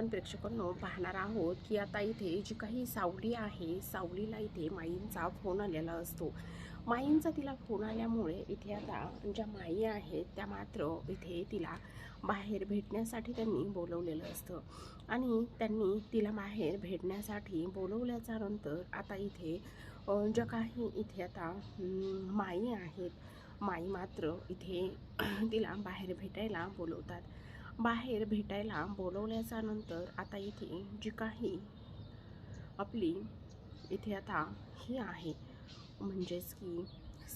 आपण प्रेक्षकांनो पाहणार आहोत की आता इथे जी काही सावली आहे सावलीला इथे माईंचा फोन आलेला असतो. माईंचा तिला फोन आल्यामुळे इथे आता ज्या माई आहेत त्या मात्र इथे तिला बाहेर भेटण्यासाठी त्यांनी बोलवलेलं असतं. आणि त्यांनी तिला बाहेर भेटण्यासाठी बोलवल्याच्या नंतर आता इथे ज्या काही इथे आता माई आहेत माई मात्र इथे तिला बाहेर भेटायला बोलवतात. बाहेर भेटायला बोलवल्याच्या नंतर आता इथे जी काही आपली इथे आता ही आहे. म्हणजेच की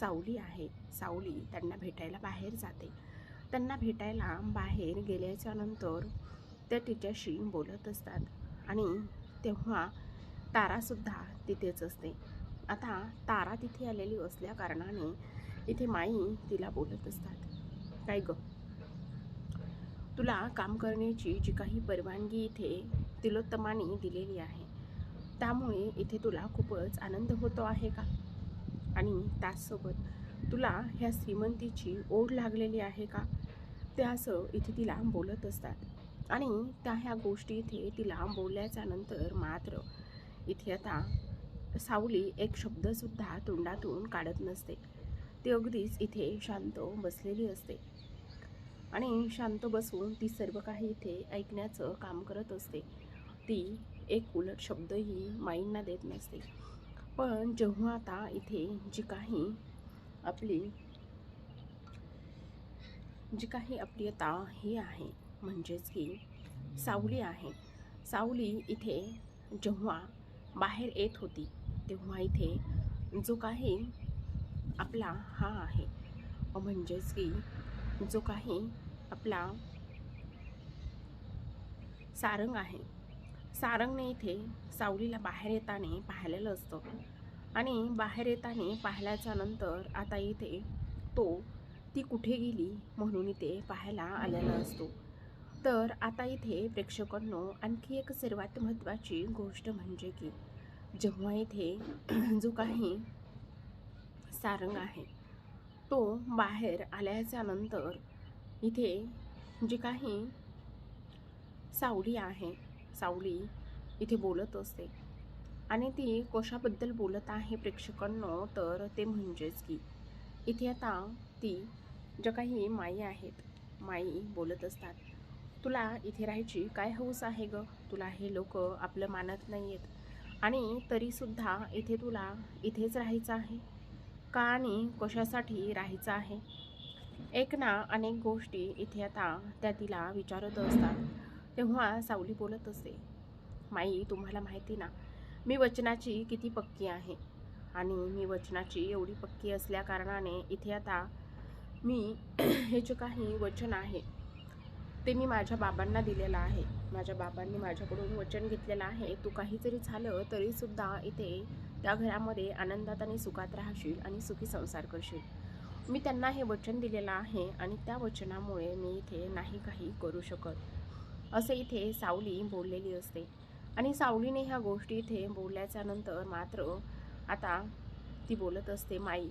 सावली आहे. सावली त्यांना भेटायला बाहेर जाते. त्यांना भेटायला बाहेर गेल्याच्यानंतर त्या तिच्याशी बोलत असतात. आणि तेव्हा तारासुद्धा तिथेच असते. आता तारा तिथे आलेली असल्या कारणाने इथे माई तिला बोलत असतात. काय गं? तुला काम करण्याची जी काही परवानगी इथे तिलोत्तमाने दिलेली आहे त्यामुळे इथे तुला खूपच आनंद होतो आहे का? आणि त्याचसोबत तुला ह्या श्रीमंतीची ओढ लागलेली आहे का? ते असं इथे तिला बोलत असतात. आणि त्या ह्या गोष्टी इथे तिला बोलल्याच्या नंतर मात्र इथे आता सावली एक शब्दसुद्धा तोंडातून काढत नसते. ती अगदीच इथे शांत बसलेली असते. आणि शांत बसून ती सर्व काही इथे ऐकण्याचं काम करत असते. ती एक उलट शब्दही माईंना देत नसते. पण जेव्हा आता इथे जी काही आपली जी काही आपली आता ही आहे म्हणजेच की सावली आहे. सावली इथे जेव्हा बाहेर येत होती तेव्हा इथे जो काही आपला हा आहे. म्हणजेच की जो काही आपला सारंग आहे. सारंगने इथे सावलीला बाहेर येताना पाहिलेलं असतं. आणि बाहेर येताना पाहिल्याच्या नंतर आता इथे तो ती कुठे गेली म्हणून इथे पाहायला आलेला असतो. तर आता इथे प्रेक्षकांनो आणखी एक सर्वात महत्त्वाची गोष्ट म्हणजे की जेव्हा इथे जो काही सारंग आहे तो बाहेर आल्याच्यानंतर इथे जी काही सावली आहे सावली इथे बोलत असते. आणि ती कशाबद्दल बोलत आहे प्रेक्षकांनो तर ते म्हणजेच की इथे आता ती ज्या काही माई आहेत माई बोलत असतात. तुला इथे राहायची काय हौस आहे ग? तुला हे लोक आपलं मानत नाही आहेत आणि तरीसुद्धा इथे तुला इथेच राहायचं आहे? का आणि कशासाठी राहायचं आहे? एक ना अनेक गोष्टी इथे आता त्या तिला विचारत असतात. तेव्हा सावली बोलत असते माई तुम्हाला माहिती ना मी वचनाची किती पक्की आहे आणि मी वचनाची एवढी पक्की असल्या कारणाने इथे आता मी हे जे काही वचन आहे ते मी माझ्या बाबांना दिलेलं आहे. माझ्या बाबांनी माझ्याकडून वचन घेतलेलं आहे. तू काही जरी झालं तरीसुद्धा इथे त्या घरामध्ये आनंदात आणि सुखात राहशील आणि सुखी संसार करशील. मी त्यांना हे वचन दिलेलं आहे आणि त्या वचनामुळे मी इथे नाही काही करू शकत. असं इथे सावली बोललेली असते. आणि सावलीने ह्या गोष्टी इथे बोलल्याच्या नंतर मात्र आता ती बोलत असते माई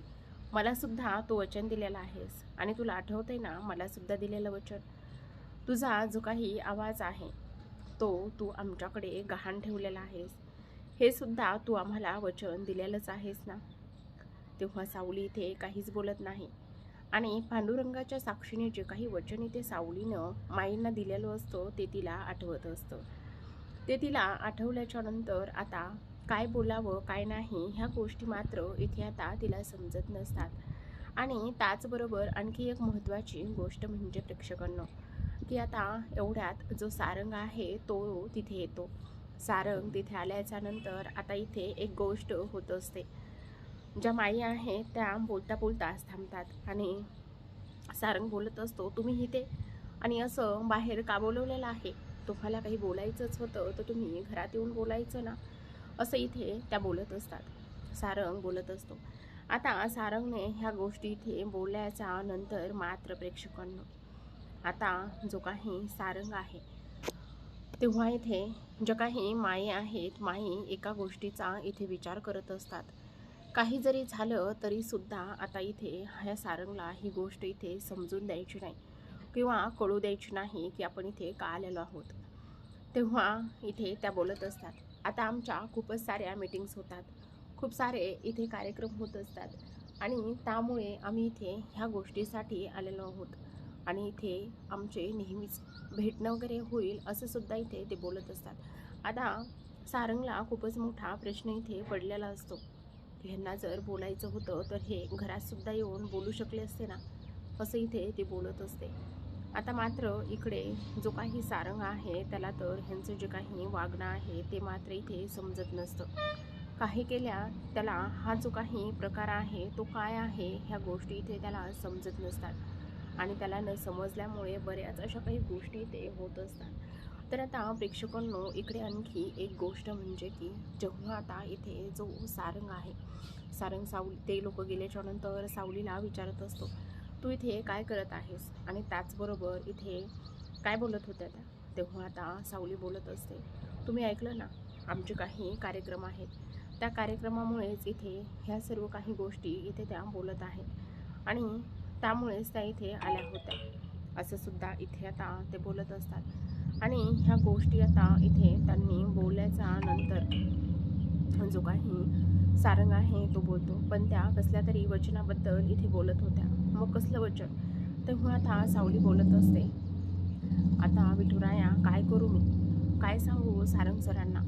मलासुद्धा तो वचन दिलेला आहेस आणि तुला आठवतंय ना मलासुद्धा दिलेलं वचन. तुझा जो काही आवाज आहे तो तू आमच्याकडे गहाण ठेवलेला आहेस. हे सुद्धा तू आम्हाला वचन दिलेलंच आहेस ना? तेव्हा सावली इथे काहीच बोलत नाही. आणि पांडुरंगाच्या साक्षीने जे काही वचन इथे सावलीनं माईंना दिलेलं असतं ते तिला आठवत असतं. ते तिला आठवल्याच्या नंतर आता काय बोलावं काय नाही ह्या गोष्टी मात्र इथे आता तिला समजत नसतात. आणि त्याचबरोबर आणखी एक महत्त्वाची गोष्ट म्हणजे प्रेक्षकांना की आता एवढ्यात जो सारंग आहे तो तिथे येतो. सारंग तिथे आल्याच्यानंतर आता इथे एक गोष्ट होत असते. ज्या माई आहेत त्या बोलता बोलताच थांबतात आणि सारंग बोलत असतो तुम्ही इथे? आणि असं बाहेर का बोलवलेलं आहे. तुम्हाला काही बोलायचंच होतं तर तुम्ही घरात येऊन बोलायचं ना? असं इथे त्या बोलत असतात. सारंग बोलत असतो. आता सारंगने ह्या गोष्टी इथे बोलल्याच्या नंतर मात्र प्रेक्षकांना आता जो काही सारंग आहे तेव्हा इथे ज्या काही माई आहेत माई एका गोष्टीचा इथे विचार करत असतात. काही जरी झालं तरीसुद्धा आता इथे ह्या सारंगला ही गोष्ट इथे समजून द्यायची नाही किंवा कळू द्यायची नाही की आपण इथे का आलेलो आहोत. तेव्हा इथे त्या बोलत असतात. आता आमच्या खूपच साऱ्या मीटिंग्स होतात. खूप सारे इथे कार्यक्रम होत असतात. आणि त्यामुळे आम्ही इथे ह्या गोष्टीसाठी आलेलो आहोत. आणि इथे आमचे नेहमीच भेटणं वगैरे होईल असं सुद्धा इथे ते बोलत असतात. आता सारंगला खूपच मोठा प्रश्न इथे पडलेला असतो. ह्यांना जर बोलायचं होतं तर हे घरातसुद्धा येऊन बोलू शकले असते ना? असं इथे ते बोलत असते. आता मात्र इकडे जो काही सारंग आहे त्याला तर ह्यांचं जे काही वागणं आहे ते मात्र इथे समजत नसतं. काही केल्या त्याला हा जो काही प्रकार आहे तो काय आहे ह्या गोष्टी इथे त्याला समजत नसतात. आणि त्याला न समजल्यामुळे बऱ्याच अशा काही गोष्टी इथे होत असतात. तर आता प्रेक्षकांनो इकडे आणखी एक गोष्ट म्हणजे की जेव्हा आता इथे जो सारंग आहे सारंग सावली ते लोक गेल्याच्यानंतर सावलीला विचारत असतो तू इथे काय करत आहेस? आणि त्याचबरोबर इथे काय बोलत होत्या त्या? तेव्हा आता सावली बोलत असते तुम्ही ऐकलं ना आमचे काही कार्यक्रम आहेत. त्या कार्यक्रमामुळेच इथे ह्या सर्व काही गोष्टी इथे त्या बोलत आहेत आणि त्यामुळेच त्या इथे आल्या होत्या. असं सुद्धा इथे आता ते बोलत असतात. आणि ह्या गोष्टी आता इथे त्यांनी बोलल्याच्या नंतर जो काही सारंग आहे तो बोलतो. पण त्या कसल्या तरी वचनाबद्दल इथे बोलत होत्या. मग कसलं वचन? तेव्हा आता सावली बोलत असते. आता विठुराया काय करू मी? काय सांगू सारंग सरांना?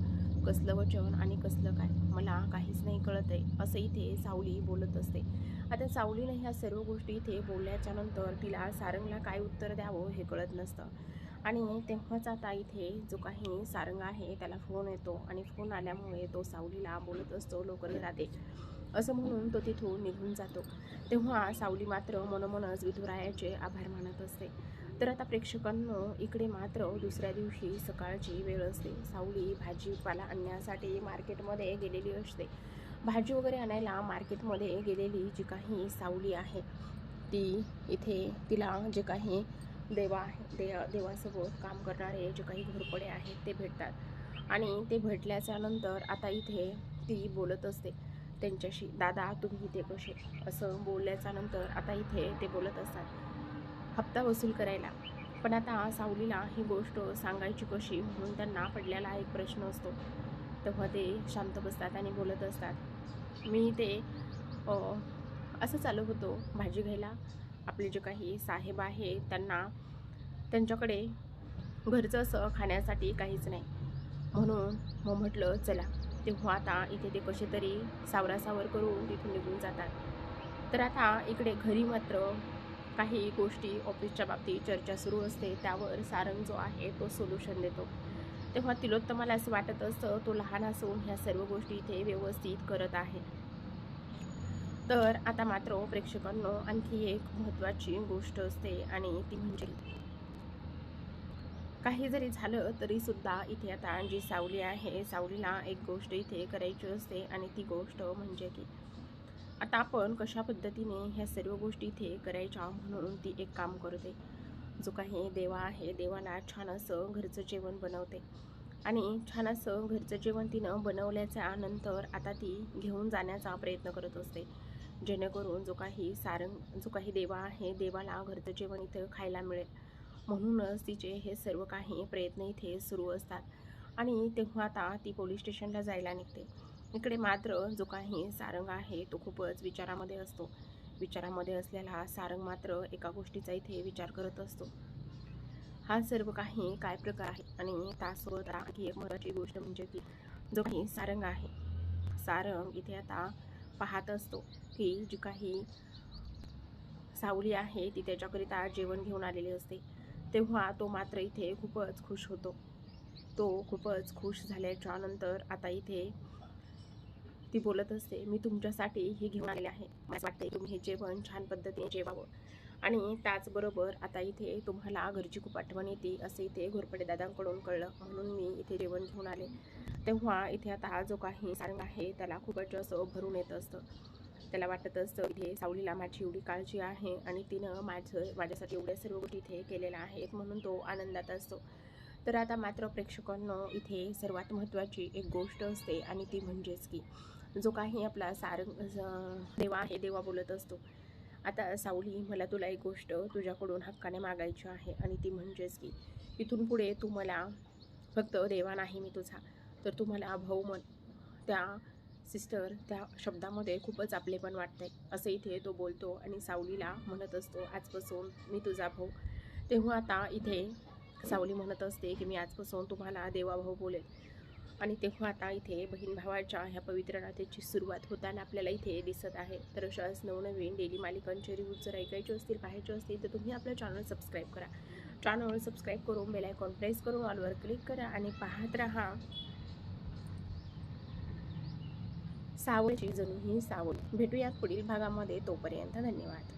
कसलं वचन आणि कसलं काय? मला काहीच नाही कळत आहे असं इथे सावली बोलत असते. आता सावलीने ह्या सर्व गोष्टी इथे बोलल्याच्यानंतर तिला सारंगला काय उत्तर द्यावं हे कळत नसतं. आणि तेव्हाच आता इथे जो काही सारंग आहे त्याला फोन येतो आणि फोन आल्यामुळे तो सावलीला बोलत असतो लवकर राहते असं म्हणून तो तिथून निघून जातो. तेव्हा सावली मात्र मनोमनच विधुरायाचे आभार मानत असते. तर आता प्रेक्षकांनो इकडे मात्र दुसऱ्या दिवशी सकाळची वेळ असते. सावली भाजीपाला आणण्यासाठी मार्केटमध्ये गेलेली असते. भाजी वगैरे आणायला मार्केटमध्ये गेलेली जी काही सावली आहे ती इथे तिला जे काही देवा आहे दे देवासोबत काम करणारे जे काही घोरपडे आहेत ते भेटतात. आणि ते भेटल्याच्या नंतर आता इथे ती बोलत असते त्यांच्याशी दादा तुम्ही ते कसे? असं बोलल्याच्या नंतर आता इथे ते बोलत असतात हप्ता वसूल करायला. पण आता सावलीला ही गोष्ट सांगायची कशी म्हणून त्यांना पडलेला एक प्रश्न असतो. तेव्हा ते शांत बसतात आणि बोलत असतात मी ते असं चालू होतो भाजी घ्यायला. आपले जे काही साहेब आहे त्यांना त्यांच्याकडे घरचं असं खाण्यासाठी काहीच नाही. म्हणून मग म्हटलं चला तेव्हा आता इथे ते कसे तरी सावरासावर करून तिथून निघून जातात. तर आता इकडे घरी मात्र काही गोष्टी ऑफिसच्या बाबतीत चर्चा सुरू असते. त्यावर सारंग जो आहे तो सोल्युशन देतो. तेव्हा तिलोत्तमाला असं वाटत असतं तो लहान असून ह्या सर्व गोष्टी इथे व्यवस्थित करत आहे. तर आता मात्र प्रेक्षकांनो आणखी एक महत्त्वाची गोष्ट असते आणि ती म्हणजे काही जरी झालं तरी सुद्धा इथे आता जी सावली आहे सावलीला एक गोष्ट इथे करायची असते आणि ती गोष्ट म्हणजे की आता आपण कशा पद्धतीने ह्या सर्व गोष्टी इथे करायच्या म्हणून ती एक काम करते. जो काही देवा आहे देवाला छान असं घरचं जेवण बनवते. आणि छान असं घरचं जेवण तिनं बनवल्याच्या नंतर आता ती घेऊन जाण्याचा प्रयत्न करत असते. जेणेकरून जो काही सारंग जो काही देवा आहे देवाला घरचं जेवण इथं खायला मिळेल. म्हणूनच तिचे हे सर्व काही प्रयत्न इथे सुरू असतात. आणि तेव्हा आता ती पोलीस स्टेशनला जायला निघते. इकडे मात्र जो काही सारंग आहे तो खूपच विचारामध्ये असतो. विचारामध्ये असलेला हा सारंग मात्र एका गोष्टीचा इथे विचार करत असतो. हा सर्व काही काय प्रकार आहे? आणि त्यासोबत आणखी एक महत्त्वाची गोष्ट म्हणजे की जो काही सारंग आहे. सारंग इथे आता पाहत असतो की जी काही सावली आहे ती त्याच्याकरिता जेवण घेऊन आलेली असते. तेव्हा तो मात्र इथे खूपच खुश होतो. तो खूपच खुश झाल्याच्यानंतर आता इथे ती बोलत असते मी तुमच्यासाठी हे घेऊन आलेले आहे. मला वाटते तुम्ही हे जेवण छान पद्धतीने जेवावं. आणि त्याचबरोबर आता इथे तुम्हाला घरची खूप आठवण येते असं इथे घोरपडे दादांकडून कळलं. म्हणून मी इथे जेवण घेऊन आले. तेव्हा इथे आता हा जो काही सारंग आहे त्याला खूपच असं भरून येत असतं. त्याला वाटत असतं इथे सावलीला माझी एवढी काळजी आहे आणि तिनं माझं माझ्यासाठी एवढ्या सर्व गोष्टी इथे केलेल्या आहेत म्हणून तो आनंदात असतो. तर आता मात्र प्रेक्षकांना इथे सर्वात महत्त्वाची एक गोष्ट असते आणि ती म्हणजेच की जो काही आपला सारंग देवा आहे देवा बोलत असतो. आता सावली मला तुला एक गोष्ट तुझ्याकडून हक्काने मागायची आहे आणि ती म्हणजेच की इथून पुढे तू मला फक्त देवा नाही मी तुझा तर तुम्हाला भाऊ म्हण त्या सिस्टर त्या शब्दामध्ये खूपच आपलेपण वाटतंय. असं इथे तो बोलतो आणि सावलीला म्हणत असतो आजपासून मी तुझा भाऊ. तेव्हा आता इथे सावली म्हणत असते की मी आजपासून तुम्हाला देवाभाऊ बोलेल. आणि तेव्हा आता इथे बहीण भावाच्या ह्या पवित्र नात्याची सुरुवात होताना आपल्याला इथे दिसत आहे. तर अशाच नवनवीन डेली मालिकांचे रिव्ह्यूज जर ऐकायचे असतील पाहायचे असतील तर तुम्ही आपलं चॅनल सबस्क्राईब करा. चॅनल सबस्क्राईब करून बेलायकॉन प्रेस करून ऑलवर क्लिक करा आणि पाहत राहा. सावळची जणू ही सावळी भेटूयात पुढील भागामध्ये तोपर्यंत धन्यवाद.